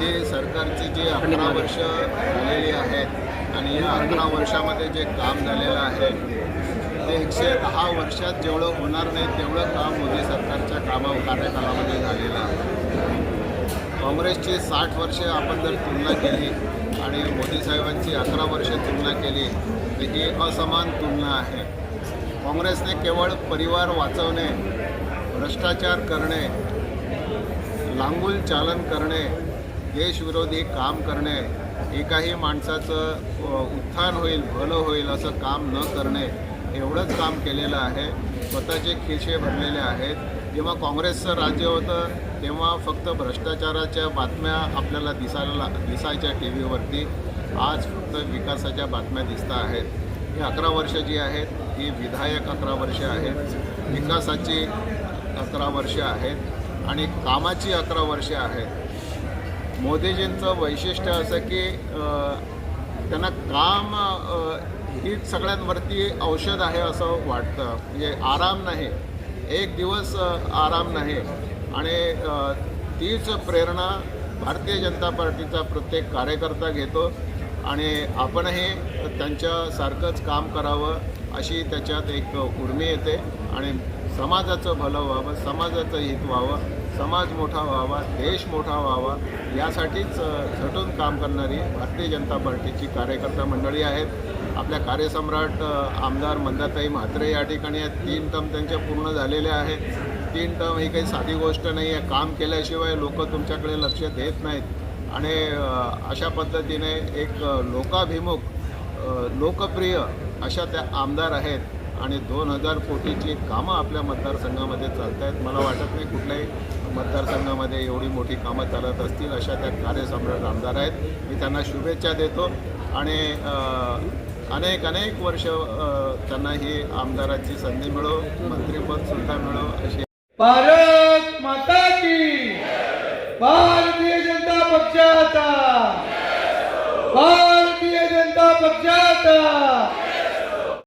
जे सरकारची जी अकरा वर्ष झालेली आहेत आणि या अकरा वर्षामध्ये जे काम झालेलं आहे ते एकशे दहा वर्षात जेवढं होणार नाही तेवढं काम मोदी सरकारच्या कामा कार्यकालामध्ये झालेलं आहे. काँग्रेसची साठ वर्षे आपण जर तुलना केली आणि मोदी साहेबांची अकरा वर्षे तुलना केली तर ही असमान तुलना आहे. काँग्रेसने केवळ परिवार वाचवणे भ्रष्टाचार करणे लांगुल चालन करणे देशविरोधी काम करणे एकाही माणसाचं उत्थान होईल भलं होईल असं काम न करणे एवढंच काम केलेलं आहे. स्वतःचे खिशे भरलेले आहेत. जेव्हा काँग्रेसचं राज्य होतं तेव्हा फक्त भ्रष्टाचाराच्या बातम्या आपल्याला दिसायला दिसायच्या टी व्हीवरती आज फक्त विकासाच्या बातम्या दिसत आहेत. ही अकरा वर्ष जी आहेत ही विधायक अकरा वर्षे आहेत. विकासाची अकरा वर्षे आहेत. आणि कामाची अकरा वर्षे आहेत. मोदीजींचं वैशिष्ट्य असं की त्यांना काम ही सगळ्यांवरती औषध आहे असं वाटतं. म्हणजे आराम नाही. एक दिवस आराम नाही. आणि तीच प्रेरणा भारतीय जनता पार्टीचा प्रत्येक कार्यकर्ता घेतो. आणि आपणही त्यांच्यासारखंच काम करावं अशी त्याच्यात एक उर्मी येते. आणि समाजाचं भलं व्हावं समाजाचं हित व्हावं समाज मोठा व्हावा देश मोठा व्हावा यासाठीच झटून काम करणारी भारतीय जनता पार्टीची कार्यकर्ता मंडळी आहेत. आपल्या कार्यसम्राट आमदार मंदाताई म्हात्रे या ठिकाणी आहेत. तीन टर्म त्यांच्या पूर्ण झालेल्या आहेत. तीन टर्म ही काही साधी गोष्ट नाही आहे काम केल्याशिवाय लोक तुमच्याकडे लक्ष देत नाहीत. आणि अशा पद्धतीने एक लोकाभिमुख लोकप्रिय अशा त्या आमदार आहेत. आणि दोन हजार कोटीची कामं आपल्या मतदारसंघामध्ये चालत आहेत मला वाटत नाही कुठल्याही मतदारसंघामध्ये एवढी मोठी कामं चालत असतील अशा त्या कार्यसम्राट आमदार आहेत. मी त्यांना शुभेच्छा देतो आणि अनेक अनेक वर्ष त्यांना ही आमदाराची संधी मिळो मंत्रीपद सुद्धा मिळो अशी भारत माता की भारतीय जनता पक्षाचा. भारतीय जनता पक्षाचा.